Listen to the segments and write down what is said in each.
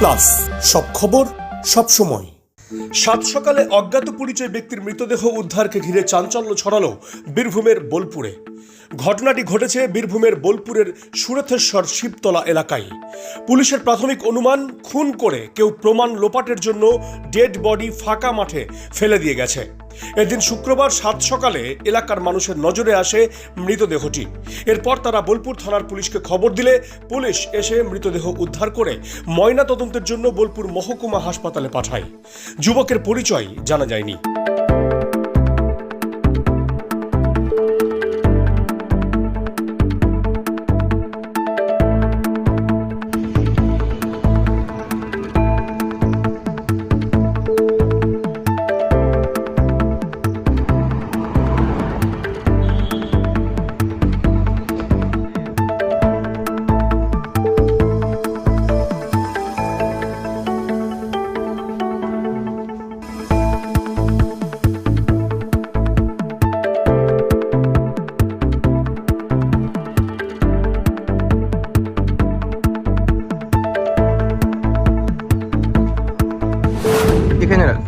Plus, সব খবর, সব সময়। সাত সকালে অজ্ঞাত পরিচয় ব্যক্তির মৃতদেহ উদ্ধারকে ঘিরে চাঞ্চল্য ছড়ালো বীরভূমের বোলপুরে। ঘটনাটি ঘটেছে বীরভূমের বোলপুরের সুরথেশ্বর শিবতলা এলাকায়। পুলিশের প্রাথমিক অনুমান, খুন করে কেউ প্রমাণ লোপাটের জন্য ডেড বডি ফাঁকা মাঠে ফেলে দিয়ে গেছে। এদিন শুক্রবার সাত সকালে এলাকার মানুষের নজরে আসে মৃতদেহটি। এরপর তারা বোলপুর থানার পুলিশকে খবর দিলে পুলিশ এসে মৃতদেহ উদ্ধার করে ময়না তদন্তের জন্য বোলপুর মহকুমা হাসপাতালে পাঠায়। যুবকের পরিচয় জানা যায়নি।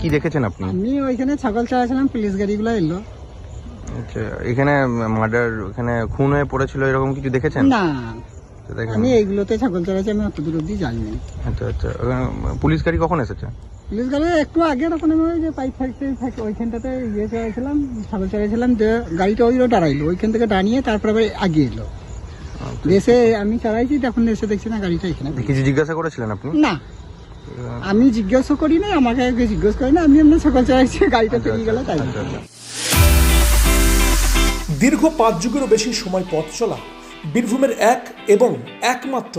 কি দেখেছেন আপনি? আমি ওইখানে ছাগল চালাছিলাম পুলিশ গাড়িগুলো এলো। আচ্ছা এখানে মার্ডার এখানে খুন হয়ে পড়েছিল এরকম কিছু দেখেছেন? না আচ্ছা, আমি এইগুলোতে ছাগল চালাচ্ছি আমি অত দূর অব্দি যাইনি। আচ্ছা আচ্ছা পুলিশ গাড়ি কখন এসেছে? পুলিশ গাড়ি একটু আগে তখন আমি ওই যে পাইপ ফ্যাক্টরি থাকে ওইখানটাতে ইয়ে চালাইছিলাম ছাগল চালাইছিলাম যে গাড়িটা ওইগুলো দাঁড়াইলো ওইখান থেকে দাঁড়িয়ে তারপরে আবার আগে এলো। এসে আমি চালাইছি তখন এসে দেখছি না গাড়িটা এখানে। কিছু জিজ্ঞাসা করেছিলেন আপনি? না। আমি জিজ্ঞাসা করি না আমাকে আগে জিজ্ঞেস করি না আমি এমনি ছাগল চালাইছি গাড়িটা পেরিয়ে গেল তাই আচ্ছা, আচ্ছা। দীর্ঘ পাঁচ যুগেরও বেশি সময় পথ চলা বীরভূমের এক এবং একমাত্র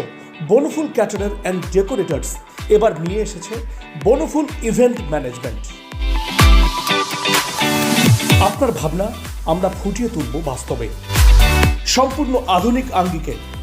বনফুল ক্যাটারার অ্যান্ড ডেকোরেটার্স এবার নিয়ে এসেছে বনফুল ইভেন্ট ম্যানেজমেন্ট আপনার ভাবনা আমরা ফুটিয়ে তুলব বাস্তবে। সম্পূর্ণ আধুনিক আঙ্গিকে